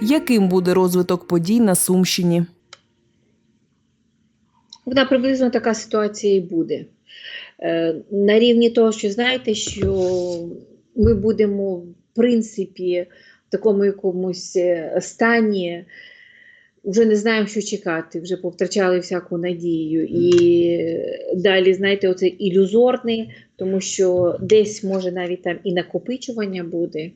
Яким буде розвиток подій на Сумщині? Вона приблизно така ситуація і буде. Е, На рівні того, що знаєте, що ми будемо, в принципі, в такому якомусь е, стані, вже не знаємо, що чекати, вже повтрачали всяку надію. І далі, знаєте, оце ілюзорний, тому що десь може навіть там і накопичування буде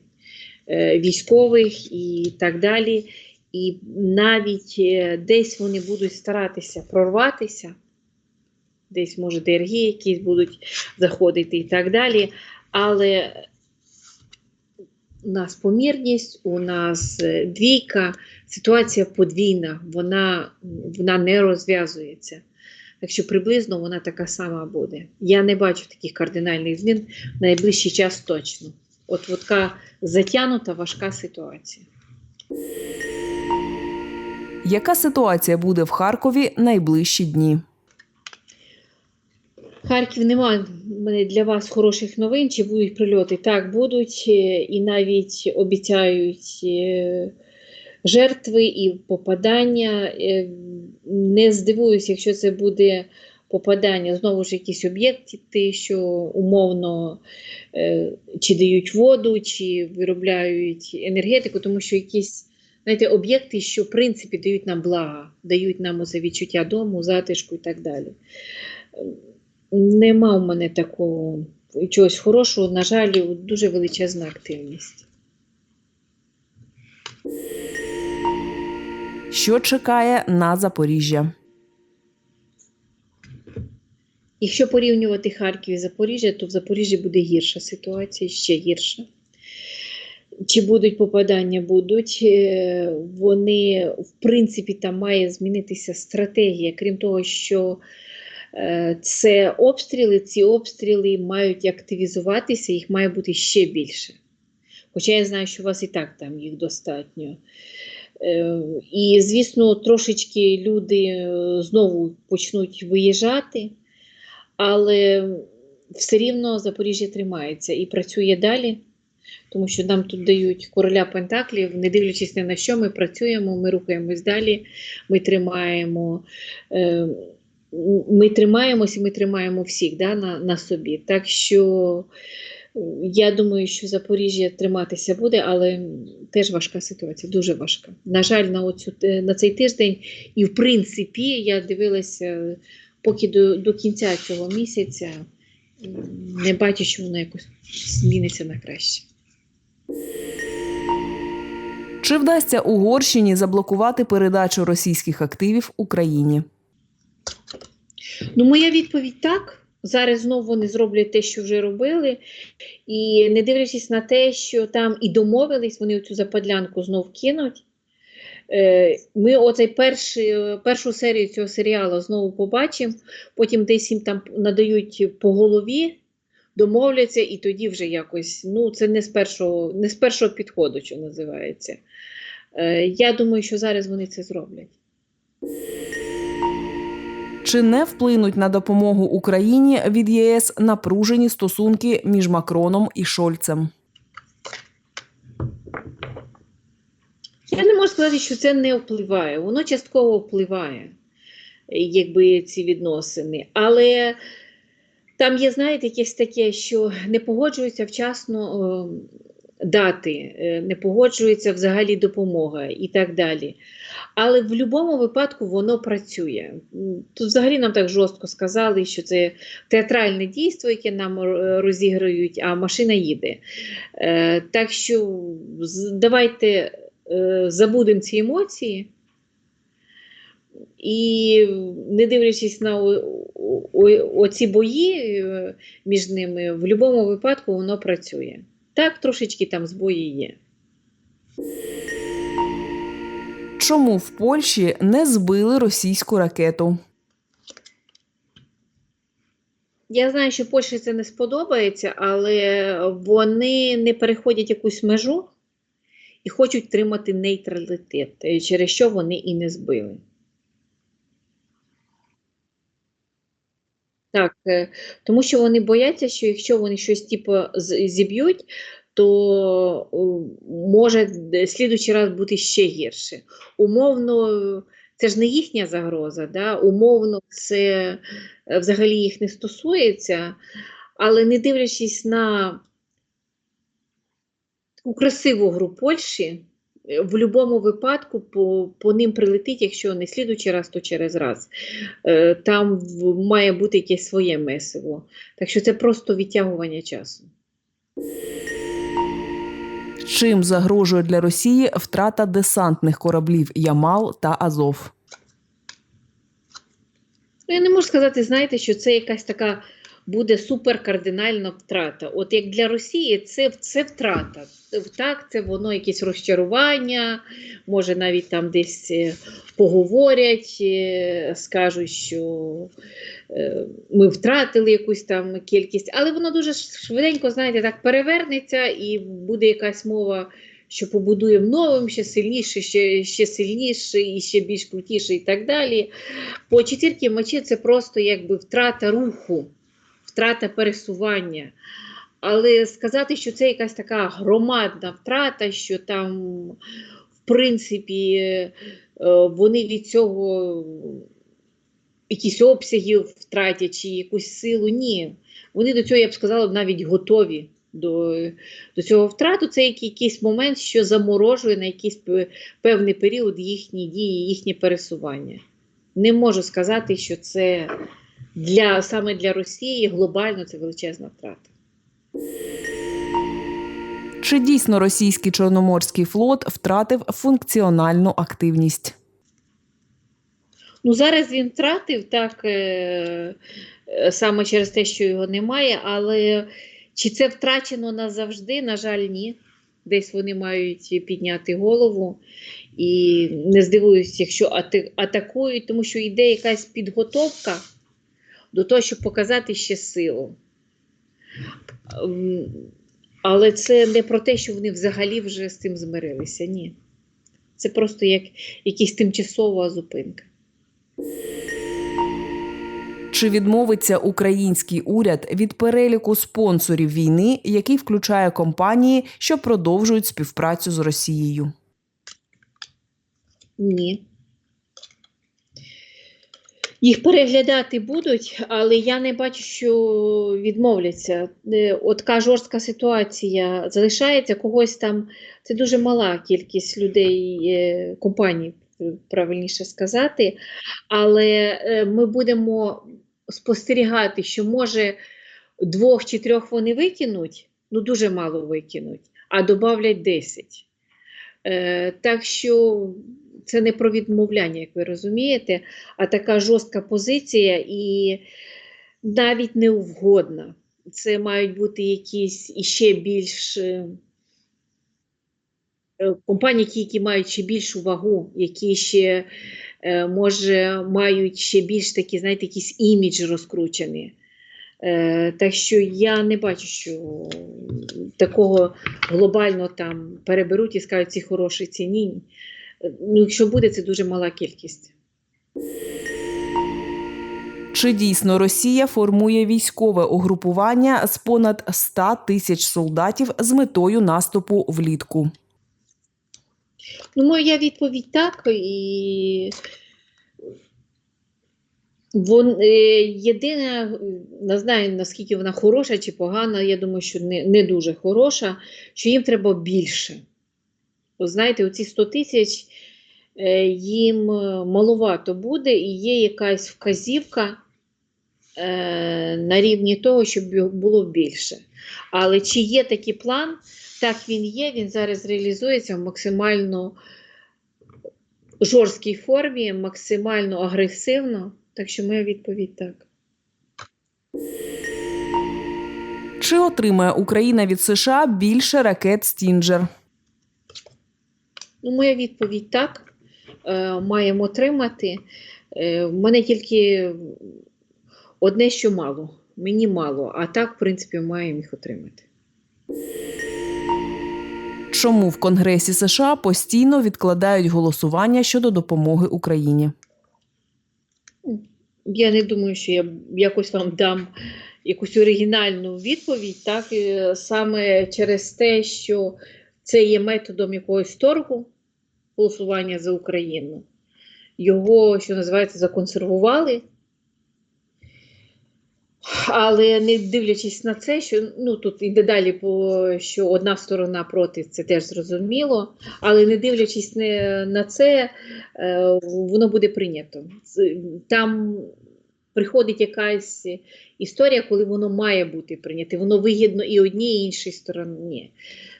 військових і так далі. І навіть е, десь вони будуть старатися прорватися, десь, може, ДРГ якісь будуть заходити і так далі. Але у нас помірність, у нас е, двійка, ситуація подвійна, вона, вона не розв'язується. Так що приблизно вона така сама буде. Я не бачу таких кардинальних змін в найближчий час точно. От, от така затягнута важка ситуація. Яка ситуація буде в Харкові найближчі дні? Харків немає мене для вас хороших новин, чи будуть прильоти. Так, будуть, е, і навіть обіцяють е, жертви і попадання. Е, Не здивуюся, якщо це буде попадання, знову ж якісь об'єкти, що умовно е, чи дають воду, чи виробляють енергетику, тому що якісь. Знаєте, об'єкти, що в принципі дають нам блага, дають нам оце відчуття дому, затишку і так далі. Нема в мене такого чогось хорошого, на жаль, дуже величезна активність. Що чекає на Запоріжжя? Якщо порівнювати Харків і Запоріжжя, то в Запоріжжі буде гірша ситуація, ще гірша. Чи будуть попадання? Будуть. Е, Вони, в принципі, там має змінитися стратегія, крім того, що е, це обстріли, ці обстріли мають активізуватися, їх має бути ще більше. Хоча я знаю, що у вас і так там їх достатньо. Е, І, звісно, трошечки люди знову почнуть виїжджати, але все рівно Запоріжжя тримається і працює далі, тому що нам тут дають короля Пентаклів, не дивлячись ні на що, ми працюємо, ми рухаємось далі, ми тримаємо. е, Ми тримаємось і ми тримаємо всіх да, на, на собі. Так що я думаю, що Запоріжжя триматися буде, але теж важка ситуація, дуже важка. На жаль, на, оцю, е, на цей тиждень, і в принципі, я дивилася, поки до, до кінця цього місяця не бачу, що воно якось зміниться на краще. Чи вдасться Угорщині заблокувати передачу російських активів Україні? Ну, моя відповідь так. Зараз знову вони зроблять те, що вже робили. І не дивлячись на те, що там і домовились, вони цю западлянку знов кинуть. Е, Ми оцей перший, першу серію цього серіалу знову побачимо, потім десь їм там надають по голові, домовляться, і тоді вже якось, ну, це не з першого, не з першого підходу, що називається. Е, Я думаю, що зараз вони це зроблять. Чи не вплинуть на допомогу Україні від ЄС напружені стосунки між Макроном і Шольцем? Я не можу сказати, що це не впливає. Воно частково впливає, якби ці відносини. Але там є, знаєте, якесь таке, що не погоджуються вчасно дати, е, не погоджується взагалі допомога і так далі. Але в будь-якому випадку воно працює. Тут взагалі нам так жорстко сказали, що це театральне дійство, яке нам е, розіграють, а машина їде. Е, Так що давайте забудемо ці емоції. І не дивлячись на оці бої е, між ними, в будь-якому випадку воно працює. Так, трошечки там збої є. Чому в Польщі не збили російську ракету? Я знаю, що Польщі це не сподобається, але вони не переходять якусь межу і хочуть тримати нейтралітет, е, через що вони і не збили. Так, е, тому що вони бояться, що якщо вони щось типу зіб'ють, то може слідуючий раз бути ще гірше. Умовно, це ж не їхня загроза, да? умовно, це е, взагалі їх не стосується, але не дивлячись на таку красиву гру Польщі, е, в будь-якому випадку по, по ним прилетить, якщо не слідуючий раз, то через раз. Е, Там має бути якесь своє месиво. Так що це просто відтягування часу. Чим загрожує для Росії втрата десантних кораблів Ямал та Азов? Ну, я не можу сказати, знаєте, що це якась така буде суперкардинальна втрата. От як для Росії це, це втрата. Так, це воно якесь розчарування, може навіть там десь е, поговорять, е, скажуть, що е, ми втратили якусь там кількість, але воно дуже швиденько, знаєте, так перевернеться і буде якась мова. Що побудуємо новим, ще сильніше, ще, ще сильніше і ще більш крутіше, і так далі. По четвірки мечі це просто якби втрата руху, втрата пересування. Але сказати, що це якась така громадна втрата, що там, в принципі, е, вони від цього якісь обсяги втратять чи якусь силу, ні. Вони до цього, я б сказала, навіть готові до, до цього втрату. Це якийсь момент, що заморожує на якийсь певний період їхні дії, їхнє пересування. Не можу сказати, що це для, саме для Росії глобально це величезна втрата. Чи дійсно російський чорноморський флот втратив функціональну активність? Ну, зараз він втратив так е, е, саме через те, що його немає, але чи це втрачено назавжди? На жаль, ні. Десь вони мають підняти голову. І не здивуюсь, якщо атакують, тому що йде якась підготовка до того, щоб показати ще силу. Ем, Але це не про те, що вони взагалі вже з цим змирилися. Ні. Це просто як якась тимчасова зупинка. Чи відмовиться український уряд від переліку спонсорів війни, який включає компанії, що продовжують співпрацю з Росією? Ні. Їх переглядати будуть, але я не бачу, що відмовляться. Е, От така жорстка ситуація залишається когось там. Це дуже мала кількість людей, е, компаній, правильніше сказати. Але е, ми будемо спостерігати, що може двох чи трьох вони викинуть, ну дуже мало викинуть, а додавлять 10. Е, так що це не про відмовляння, як ви розумієте, а така жорстка позиція і навіть неугодна. Це мають бути якісь іще більш е, е, компанії, які, мають ще більшу вагу, які ще е, може мають ще більш такі, знаєте, якийсь імідж розкручений. Так що я не бачу, що такого глобально там переберуть і скажуть ці хороші ціні. Ну, якщо буде, це дуже мала кількість. Чи дійсно Росія формує військове угрупування з понад 100 тисяч солдатів з метою наступу влітку? Ну, моя відповідь так. І вон, е, єдине, не знаю, наскільки вона хороша чи погана, я думаю, що не, не дуже хороша, що їм треба більше. Знаєте, оці 100 тисяч е, їм е, маловато буде, і є якась вказівка е, на рівні того, щоб було більше. Але чи є такий план? Так, він є, він зараз реалізується в максимально жорсткій формі, максимально агресивно. Так що моя відповідь так. Чи отримає Україна від США більше ракет Стінджер? Ну, моя відповідь так. Е, маємо отримати. Е, в мене тільки одне, що мало. Мені мало, а так, в принципі, маємо їх отримати. Чому в Конгресі США постійно відкладають голосування щодо допомоги Україні? Я не думаю, що я якось вам дам якусь оригінальну відповідь, так, е, саме через те, що це є методом якогось торгу, голосування за Україну. Його, що називається, законсервували. Але не дивлячись на це, що ну тут далі, по, що одна сторона проти, це теж зрозуміло. Але не дивлячись на це, е, воно буде прийнято. Там приходить якась історія, коли воно має бути прийнято. Воно вигідно і одній, і іншій стороні.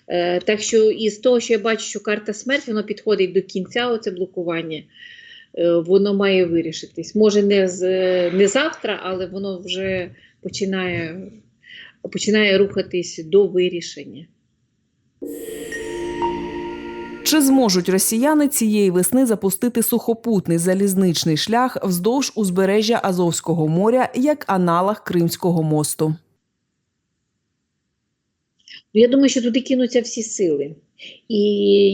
Е, так що із того, що я бачу, що карта смерть, воно підходить до кінця, оце блокування. Е, воно має вирішитись. Може, не, з, не завтра, але воно вже починає, починає рухатись до вирішення. Чи зможуть росіяни цієї весни запустити сухопутний залізничний шлях вздовж узбережжя Азовського моря як аналог Кримського мосту? Ну, Я думаю, що туди кинуться всі сили. І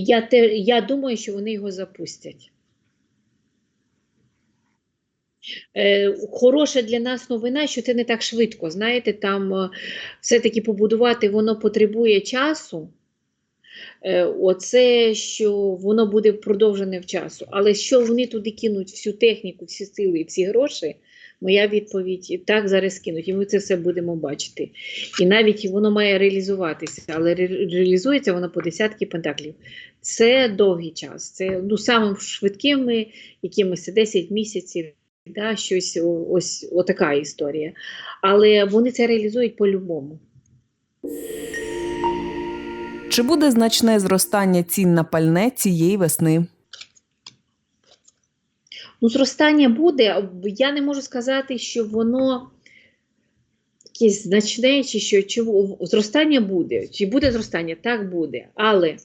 я, те, я думаю, що вони його запустять. Е, хороша для нас новина, що це не так швидко. Знаєте, там е, все-таки побудувати воно потребує часу. Е, оце, що воно буде продовжене в часу. Але що вони туди кинуть всю техніку, всі сили і всі гроші, моя відповідь так зараз кинуть. І ми це все будемо бачити. І навіть воно має реалізуватися, але ре- реалізується воно по десятки пентаклів. Це довгий час. Це ну, самим швидкими, якимось 10 місяців. Да, щось ось отака історія. Але вони це реалізують по-любому. Чи буде значне зростання цін на пальне цієї весни? Ну, зростання буде. Я не можу сказати, що воно якесь значне, чи що чи зростання буде. Чи буде зростання? Так буде. Але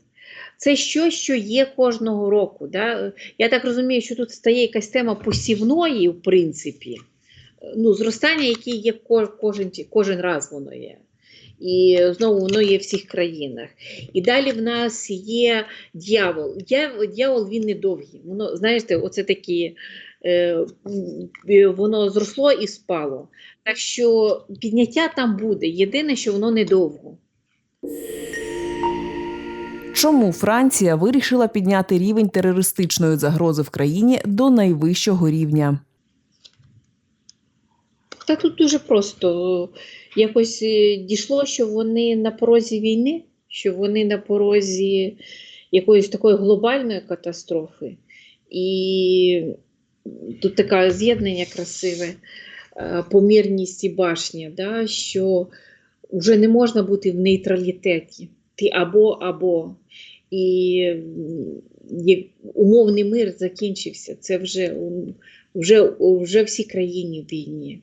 це щось, що є кожного року. Да? Я так розумію, що тут стає якась тема посівної, в принципі. Ну, зростання, яке є кожен, кожен раз воно є. І знову воно є в всіх країнах. І далі в нас є дьявол. Дьявол він не довгий. Воно, знаєте, оце такі, е, е, воно зросло і спало. Так що підняття там буде. Єдине, що воно недовго. Чому Франція вирішила підняти рівень терористичної загрози в країні до найвищого рівня? Та тут дуже просто. Якось е, дійшло, що вони на порозі війни, що вони на порозі якоїсь такої глобальної катастрофи. І тут таке з'єднання красиве, е, помірність і башня, да, що вже не можна бути в нейтралітеті. Ти або або. І умовний мир закінчився. Це вже, вже, вже всі країни в війні.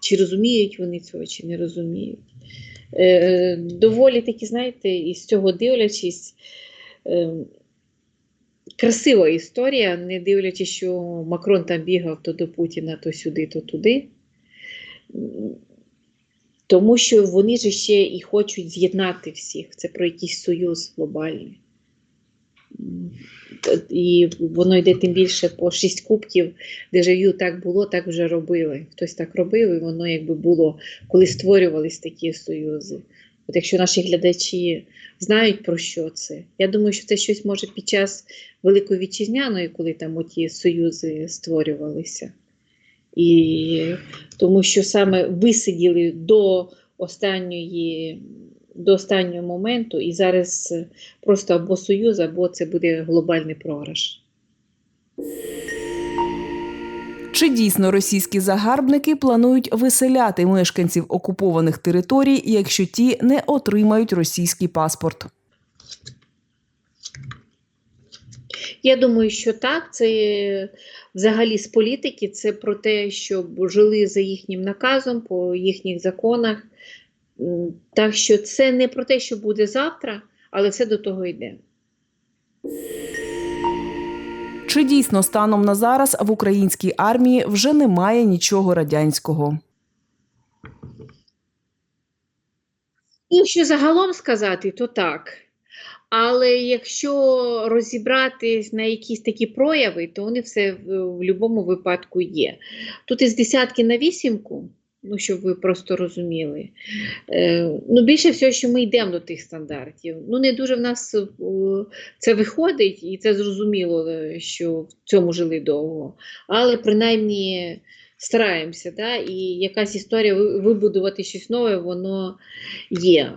Чи розуміють вони цього, чи не розуміють. Е, доволі таки, знаєте, із цього дивлячись, е, красива історія, не дивлячись, що Макрон там бігав то до Путіна, то сюди, то туди. Тому що вони ж ще і хочуть з'єднати всіх. Це про якийсь союз глобальний. І воно йде тим більше по шість кубків, дежавю так було, так вже робили. Хтось так робив, і воно якби було, коли створювались такі союзи. От якщо наші глядачі знають про що це, я думаю, що це щось може під час Великої Вітчизняної, коли там оті союзи створювалися. І тому що саме висиділи до останньої. До останнього моменту, і зараз е, просто або союз, або це буде глобальний програш. Чи дійсно російські загарбники планують виселяти мешканців окупованих територій, якщо ті не отримають російський паспорт? Я думаю, що так. Це взагалі з політики, це про те, щоб жили за їхнім наказом, по їхніх законах. Так що це не про те, що буде завтра, але все до того йде. Чи дійсно станом на зараз в українській армії вже немає нічого радянського? Якщо загалом сказати, то так. Але якщо розібратись на якісь такі прояви, то вони все в будь-якому випадку є. Тут із десятки на вісімку Ну, щоб ви просто розуміли. Е, ну, більше всього, що ми йдемо до тих стандартів. Ну, не дуже в нас е, це виходить, і це зрозуміло, е, що в цьому жили довго. Але принаймні стараємося, да? і якась історія вибудувати щось нове, воно є.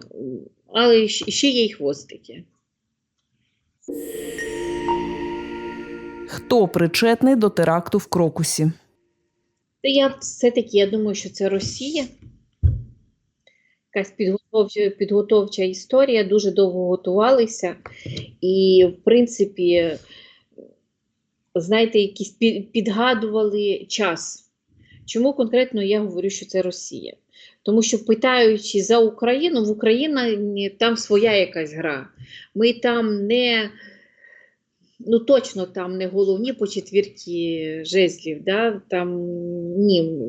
Але ще є й хвостики. Хто причетний до теракту в Крокусі? Та я все-таки я думаю, що це Росія. Якась підготовча, підготовча історія, дуже довго готувалися. І, в принципі, знаєте, якісь підгадували час. Чому конкретно я говорю, що це Росія? Тому що питаючи за Україну, в Україні там своя якась гра. Ми там не, ну точно там не головні по четвірки жезлів, да? там ні.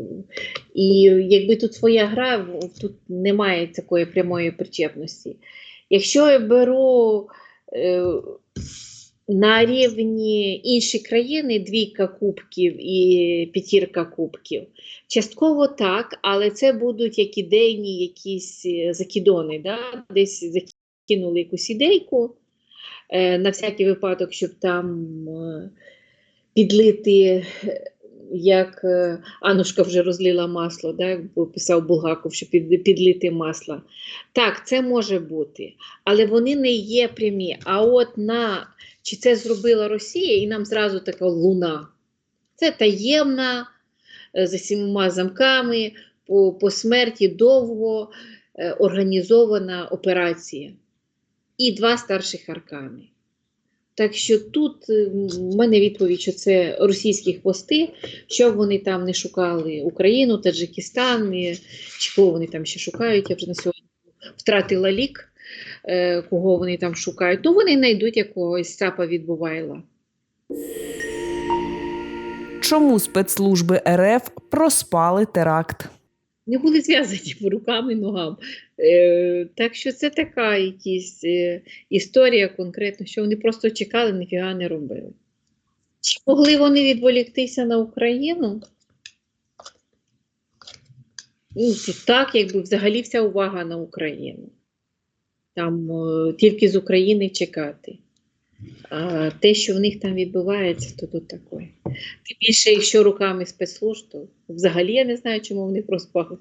І якби тут своя гра, тут немає такої прямої причепності. Якщо я беру е, на рівні інші країни двійка кубків і п'ятірка кубків, частково так, але це будуть як ідейні якісь е, закидони, да? десь закинули якусь ідейку на всякий випадок, щоб там е, підлити, е, як е, Анушка вже розлила масло, да? писав Булгаков, щоб підлити масло. Так, це може бути, але вони не є прямі. А от на чи це зробила Росія, і нам зразу така луна. Це таємна, е, за сімома замками, по, по смерті довго е, організована операція. І два старших аркани. Так що тут е, в мене відповідь, що це російські хвости, що б вони там не шукали Україну, Таджикистан, чи кого вони там ще шукають, я вже на сьогодні втратила лік, е, кого вони там шукають. Ну, вони знайдуть якогось цапа від Бувайла. Чому спецслужби РФ проспали теракт? Не були зв'язані руками, ногами. Е, так що це така якась е, історія конкретно, що вони просто чекали, ніфіга не робили. Чи могли вони відволіктися на Україну? Ну, це так, якби взагалі вся увага на Україну. Там е, тільки з України чекати. Те, що в них там відбувається, то тут таке. Тим більше, якщо руками спецслужб, то взагалі я не знаю, чому вони проспали.